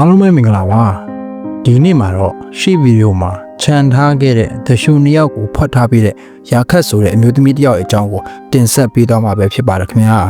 အားလုံးပဲမင်္ဂလာပါဒီနေ့မှာတော့ရှေ့ဗီဒီယိုမှာခြံထားခဲ့တဲ့တရှုံနှစ်ယောက်ကိုဖွက်ထားပေးတဲ့ရာခတ်ဆိုတဲ့အမျိုးသမီးတစ်ယောက်ရဲ့အကြောင်းကိုတင်ဆက်ပေးသွားမှာပဲဖြစ်ပါတယ်ခင်ဗျာ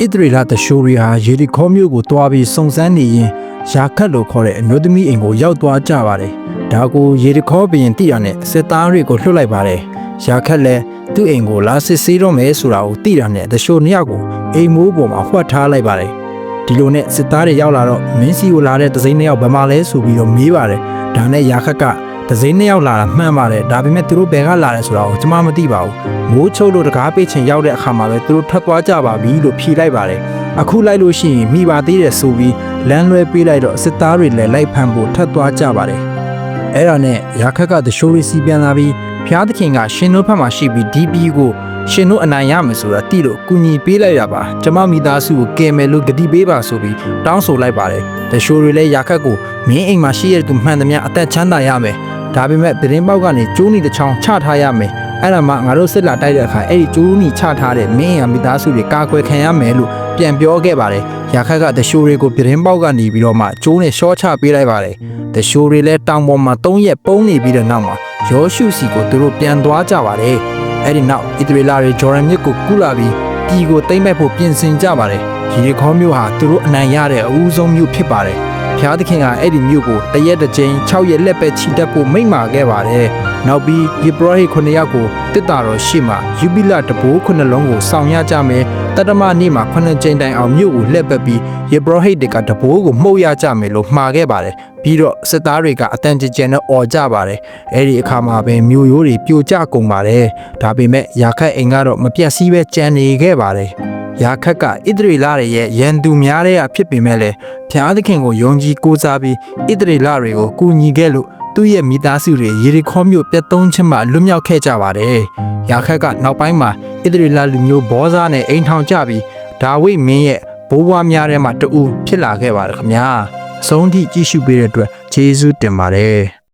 ဣသရေလတရှိုရီဟာယေရီခေါမြို့ကိုတွားပြီးစုံစမ်းနေရင် ရာခတ်လို့ခေါ်တဲ့အမျိုးသမီးအိမ်ကိုရောက်သွားကြပါတယ်။ဒါကိုယေရီခေါဘရင်တိရနဲ့စစ်သားတွေကိုလွှတ်လိုက်ပါတယ်။ရာခတ်လည်းသူ့အိမ်ကိုလာစစ်ဆေးတော့မယ်ဆိုတာကိုတိရနဲ့တရှိုနှစ်ယောက်ကိုအိမ်မိုးပေါ်မှာဖွက်ထားလိုက်ပါတယ်။ဒီလိုနဲ့စစ်သားတွေရောက်လာတော့မင်းစီကိုလာတဲ့ဒဇိမ့်နှစ်ယောက်ဘယ်မှာလဲဆိုပြီးတော့မေးပါတယ်။ဒါနဲ့ရာခတ်ကဒဇိမ့်နှစ်ယောက်လာတာမှန်ပါတယ်။ဒါပေမဲ့သူတို့ဘယ်ကလာလဲဆိုတာကိုကျွန်မမသိပါဘူး။မိုးချုပ်လို့တကားပေးချင်ရောက်တဲ့အခါမှာပဲသူတို့ထွက်သွားကြပါပြီလို့ဖြေလိုက်ပါတယ်။အခုလိုက်လို့ရှိရင်မိပါသေးတယ်ဆိုပြီး လမ်းလွဲပေးလိုက်တော့စစ်သားတွေလည်းလိုက်ဖမ်းဖို့ထပ်သွားကြပါတယ်။အဲ့ဒါနဲ့ရာခတ်ကတရှိုးရီစီပြန်လာပြီးဖျားသခင်ကရှင်တို့ဘက်မှာရှိပြီးဒီပီကိုရှင်တို့အနိုင်ရမယ်ဆိုတာတိလို့ကူညီပေးလိုက်ရပါကျမမိသားစုကိုကယ်မယ်လို့ဂတိပေးပါဆိုပြီးတောင်းဆိုလိုက်ပါတယ်တရှိုးရီလည်းရာခတ်ကိုမင်းအိမ်မှာရှိရတဲ့သူမှန်သမျှအသက်ချမ်းသာရမယ်ဒါပေမဲ့သတင်းပေါက်ကနေကျိုးနီတစ်ချောင်းချထားရမယ် အဲ့ဒါမှငါတို့စစ်လာတိုက်တဲ့အခါအဲ့ဒီကျိုးနီချထားတဲ့မင်းအိမ်ကမိသားစုတွေကာကွယ်ခံရမယ်လို့ပြန်ပြောခဲ့ပါတယ်ရာခတ်ကတရှိုးရီကိုသတင်းပေါက်ကနေပြီးတော့မှကျိုးနဲ့ရှော့ချပေးလိုက်ပါတယ်တရှိုးရီလည်းတောင်ပေါ်မှာ၃ရက်ပုံနေပြီးတဲ့နောက်မှာယောရှုစီကိုသူတို့ပြန်သွားကြပါတယ်အဲ့ဒီနောက်ဣသရေလတွေဂျော်ဒန်မြစ်ကိုကူးလာပြီးပြည်ကိုသိမ်းမဲ့ဖို့ပြင်ဆင်ကြပါတယ်ရေခေါမြို့ဟာသူတို့အနိုင်ရတဲ့အဦးဆုံးမြို့ဖြစ်ပါတယ် ဖျားသခင်ကအဲ့ဒီမြို့ကိုတရက်တစ်ကြိမ်6ရက်လက်ပဲချီတက်ဖို့မိန့်မာခဲ့ပါတယ်။နောက်ပြီးယေဘရဟိ9ယောက်ကိုတစ်တာတော်ရှေ့မှာယူဘိလတဘိုး9လုံးကိုဆောင်ရကြမယ်။တတမနေ့မှာ9ကြိမ်တိုင်အောင်မြို့ကိုလှည့်ပတ်ပြီးယေဘရဟိတကတဘိုးကိုမှုတ်ရကြမယ်လို့မှာခဲ့ပါတယ်။ပြီးတော့စစ်သားတွေကအတန်ကြကြနဲ့អော်ကြပါတယ်။အဲ့ဒီအခါမှာပဲမြို့ရိုးတွေပြိုကျကုန်ပါတယ်။ဒါပေမဲ့ရာခတ်အိမ်ကတော့မပြတ်စည်းပဲကြံနေခဲ့ပါတယ်။ ရာခက်ကဣသရေလတွေရဲ့ရန်သူများတဲ့အဖြစ်ပေမဲ့လည်းဖျားသခင်ကိုယုံကြည်ကိုးစားပြီးဣသရေလတွေကိုကူညီခဲ့လို့သူ့ရဲ့မိသားစုတွေယေရီခေါမြို့ပြတ်သုံးခြင်းမှလွတ်မြောက်ခဲ့ကြပါတယ်။ရာခက်ကနောက်ပိုင်းမှာဣသရေလလူမျိုးဘောဇာနဲ့အိမ်ထောင်ကြပြီးဒါဝိဒ်မင်းရဲ့ဘိုးဘွားများထဲမှာတူဖြစ်လာခဲ့ပါတယ်ခင်ဗျာ။အဆုံးထိကြည့်ရှုပေးတဲ့အတွက်ကျေးဇူးတင်ပါတယ်။